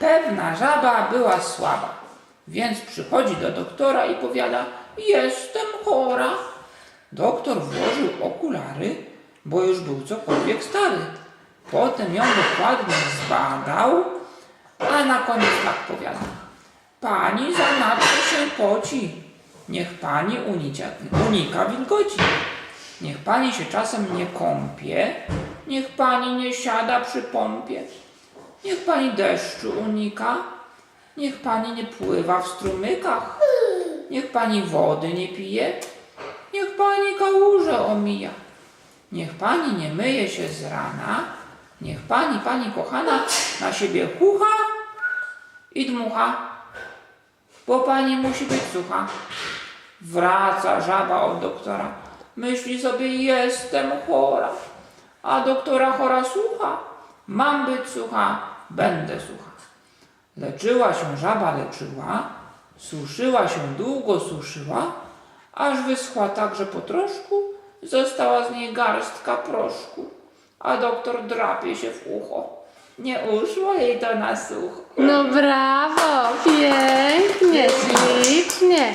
Pewna żaba była słaba, więc przychodzi do doktora i powiada: Jestem chora. Doktor włożył okulary, bo już był cokolwiek stary. Potem ją dokładnie zbadał, a na koniec tak powiada: Pani zanadto się poci. Niech pani unika, unika wilgoci. Niech pani się czasem nie kąpie. Niech pani nie siada przy pompie. Niech pani deszczu unika. Niech pani nie pływa w strumykach. Niech pani wody nie pije. Niech pani kałuże omija. Niech pani nie myje się z rana. Niech pani, pani kochana, na siebie chucha i dmucha, bo pani musi być sucha. Wraca żaba od doktora. Myśli sobie, jestem chora. A doktora chora słucha. Mam być sucha, będę sucha. Leczyła się żaba, leczyła, suszyła się długo, suszyła, aż wyschła tak, że po troszku została z niej garstka proszku, a doktor drapie się w ucho. Nie uszło jej to na sucho. No brawo, pięknie, ślicznie.